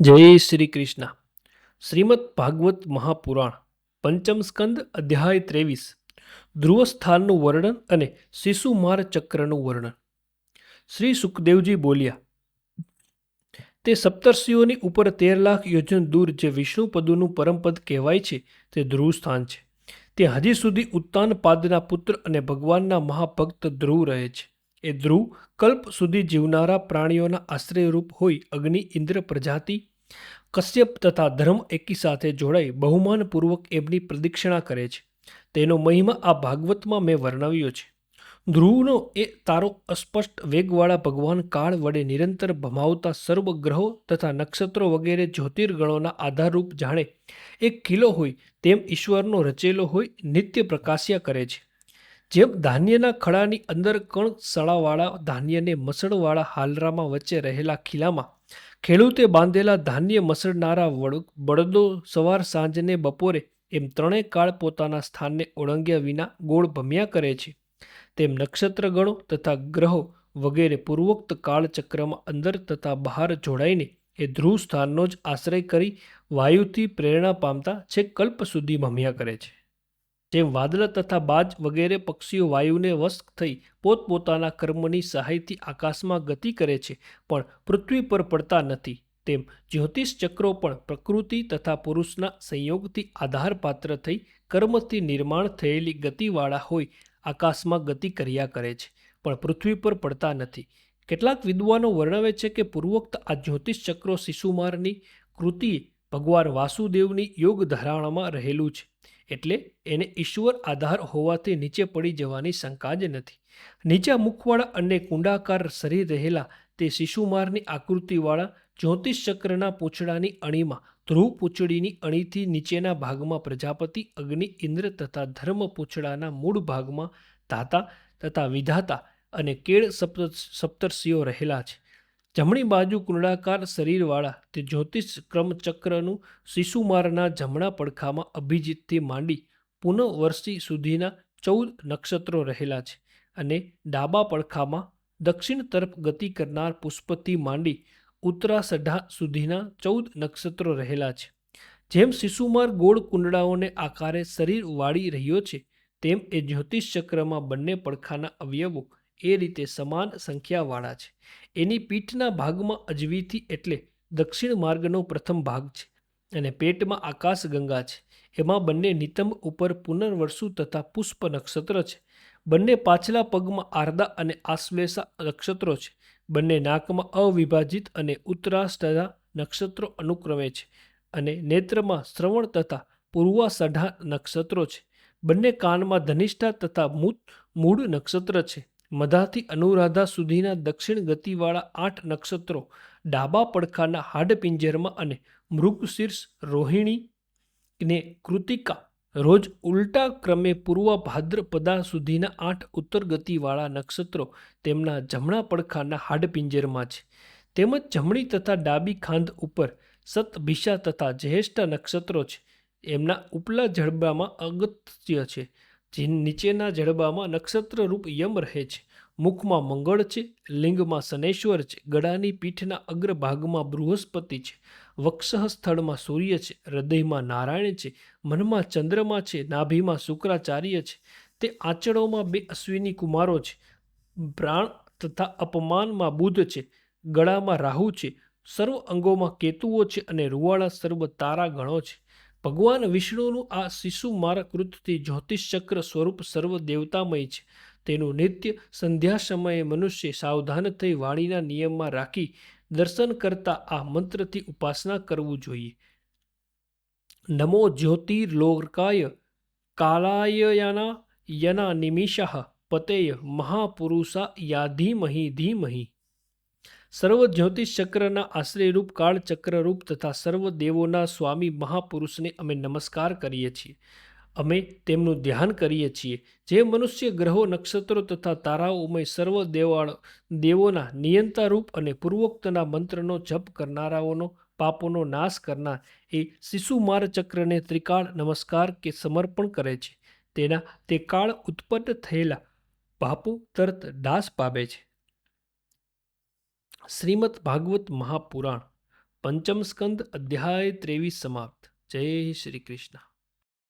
જય શ્રી કૃષ્ણ. શ્રીમદ ભાગવત મહાપુરાણ, પંચમ સ્કંદ, અધ્યાય ત્રેવીસ, ધ્રુવસ્થાનનું વર્ણન અને શિશુમાર ચક્રનું વર્ણન. શ્રી સુખદેવજી બોલ્યા, તે સપ્તર્ષિઓની ઉપર તેર લાખ યોજન દૂર જે વિષ્ણુપદુનું પરમપદ કહેવાય છે, તે ધ્રુવસ્થાન છે. તે હજી સુધી ઉત્તાન પાદના પુત્ર અને ભગવાનના મહાભક્ત ધ્રુવ રહે છે. એ ધ્રુવ કલ્પ સુધી જીવનારા પ્રાણીઓના આશ્રયરૂપ હોય અગ્નિ, ઇન્દ્ર, પ્રજાતિ, કશ્યપ તથા ધર્મ એકી સાથે જોડાઈ બહુમાનપૂર્વક એમની પ્રદક્ષિણા કરે છે. તેનો મહિમા આ ભાગવતમાં મેં વર્ણવ્યો છે. ધ્રુવનો એ તારો અસ્પષ્ટ વેગવાળા ભગવાન કાળ વડે નિરંતર ભમાવતા સર્વ ગ્રહો તથા નક્ષત્રો વગેરે જ્યોતિર્ગણોના આધારરૂપ જાણે એક કિલ્લો હોય તેમ ઈશ્વરનો રચેલો હોય નિત્ય પ્રકાશ્યા કરે છે. જેમ ધાન્યના ખડાની અંદર કણ સળાવાળા, ધાન્યને મસળવાળા હાલરામાં વચ્ચે રહેલા ખીલામાં ખેડૂતે બાંધેલા ધાન્ય મસળનારા બળદો સવાર સાંજને બપોરે એમ ત્રણેય કાળ પોતાના સ્થાનને ઓળંગ્યા વિના ગોળ ભમ્યા કરે છે. તેમ નક્ષત્રગણો તથા ગ્રહો વગેરે પૂર્વોક્ત કાળચક્રમાં અંદર તથા બહાર જોડાઈને એ ધ્રુવ સ્થાનનો જ આશ્રય કરી વાયુથી પ્રેરણા પામતા છેક કલ્પ સુધી ભમ્યા કરે છે. જેમ વાદળ તથા બાજ વગેરે પક્ષીઓ વાયુને વશ થઈ પોતપોતાના કર્મની સહાયથી આકાશમાં ગતિ કરે છે, પણ પૃથ્વી પર પડતા નથી. તેમ જ્યોતિષ ચક્રો પણ પ્રકૃતિ તથા પુરુષના સંયોગથી આધારપાત્ર થઈ કર્મથી નિર્માણ થયેલી ગતિવાળા હોય, આકાશમાં ગતિ કર્યા કરે છે, પણ પૃથ્વી પર પડતા નથી. કેટલાક વિદ્વાનો વર્ણવે છે કે પૂર્વોક્ત આ જ્યોતિષ ચક્રો શિશુમારની કૃતિ ભગવાન વાસુદેવની યોગ ધારણામાં રહેલું છે. એટલે એને ઈશ્વર આધાર હોવાથી નીચે પડી જવાની શંકા જ નથી. નીચા મુખવાળા અને કુંડાકાર શરીર રહેલા તે શિશુમારની આકૃતિવાળા જ્યોતિષ ચક્રના પૂંછડાની અણીમાં ધ્રુવ પૂંછડીની અણીથી નીચેના ભાગમાં પ્રજાપતિ, અગ્નિ, ઇન્દ્ર તથા ધર્મ પૂંછડાના મૂળ ભાગમાં ધાતા તથા વિધાતા અને કેળ સપ્ત, સપ્તર્ષિઓ રહેલા છે. જમણી બાજુ કુંડાકાર શરીરવાળા તે જ્યોતિષ ક્રમચક્રનું શિશુમારના જમણા પડખામાં અભિજીતથી માંડી પુનઃવર્ષી સુધીના ચૌદ નક્ષત્રો રહેલા છે અને ડાબા પડખામાં દક્ષિણ તરફ ગતિ કરનાર પુષ્પથી માંડી ઉત્તરાસઢા સુધીના ચૌદ નક્ષત્રો રહેલા છે. જેમ શિશુમાર ગોળ કુંડળાઓને આકારે શરીર વાળી રહ્યો છે, તેમ એ જ્યોતિષ ચક્રમાં બંને પડખાના અવયવો એ રીતે સમાન સંખ્યાવાળા છે. એની પીઠના ભાગમાં અજવીથી એટલે દક્ષિણ માર્ગનો પ્રથમ ભાગ છે અને પેટમાં આકાશગંગા છે. એમાં બંને નિતંબ ઉપર પુનર્વસુ તથા પુષ્પ નક્ષત્ર છે. બંને પાછલા પગમાં આર્દા અને આશ્લેષા નક્ષત્રો છે. બંને નાકમાં અવિભાજિત અને ઉત્તરાષ્ટદા નક્ષત્રો અનુક્રમે છે અને નેત્રમાં શ્રવણ તથા પૂર્વાસઢા નક્ષત્રો છે. બંને કાનમાં ધનિષ્ઠા તથા મૂત મૂળ નક્ષત્ર છે. મધાથી અનુરાધા સુધીના દક્ષિણ ગતિવાળા આઠ નક્ષત્રો ડાબા પડખાના હાડપિંજરમાં અને મૃગશીર્ષ રોહિણી ને કૃતિકા રોજ ઉલટા ક્રમે પૂર્વ ભાદ્રપદા સુધીના આઠ ઉત્તર ગતિવાળા નક્ષત્રો તેમના જમણા પડખાના હાડપિંજરમાં છે. તેમજ જમણી તથા ડાબી ખાંધ ઉપર સતભિષા તથા જ્યેષ્ઠ નક્ષત્રો છે. એમના ઉપલા જડબામાં અગત્ય છે. જે નીચેના જડબામાં નક્ષત્રરૂપ યમ રહે છે. મુખમાં મંગળ છે, લિંગમાં શનેશ્વર છે, ગળાની પીઠના અગ્રભાગમાં બૃહસ્પતિ છે વક્ષઃ સ્થળમાં સૂર્ય છે, હૃદયમાં નારાયણ છે, મનમાં ચંદ્રમા છે, નાભીમાં શુક્રાચાર્ય છે. તે આંચળોમાં બે અશ્વિની કુમારો છે, પ્રાણ તથા અપમાનમાં બુધ છે, ગળામાં રાહુ છે, સર્વ અંગોમાં કેતુઓ છે અને રૂવાળા સર્વ તારા ગણો છે. ભગવાન વિષ્ણુનું આ શિશુ મારકૃતથી જ્યોતિષ ચક્ર સ્વરૂપ સર્વ દેવતામય છે. તેનું નિત્ય સંધ્યા સમયે મનુષ્ય સાવધાન થઈ વાણીના નિયમમાં રાખી દર્શન કરતા આ મંત્રથી ઉપાસના કરવું જોઈએ. નમો જ્યોતિર્લોકાય કાલાયના યના નિમિષઃ, પતેય મહાપુરુષા યાધીમહી ધીમહી. સર્વ જ્યોતિષ ચક્રના આશ્રયરૂપ કાળ ચક્રરૂપ તથા સર્વ દેવોના સ્વામી મહાપુરુષને અમે નમસ્કાર કરીએ છીએ. અમે તેમનું ધ્યાન કરીએ છીએ. જે મનુષ્ય ગ્રહો, નક્ષત્રો તથા તારાઓમય સર્વ દેવાળ, દેવોના નિયંતારૂપ અને પૂર્વોક્તના મંત્રનો જપ કરનારાઓનો પાપોનો નાશ કરનાર એ શિશુમાર ચક્રને ત્રિકાળ નમસ્કાર કે સમર્પણ કરે છે. તેના તે કાળ ઉત્પન્ન થયેલા પાપો તરત દાસ પામે છે. શ્રીમદ ભાગવત મહાપુરાણ પંચમ સ્કંદ અધ્યાય ત્રેવીસ સમાપ્ત. જય શ્રી કૃષ્ણ.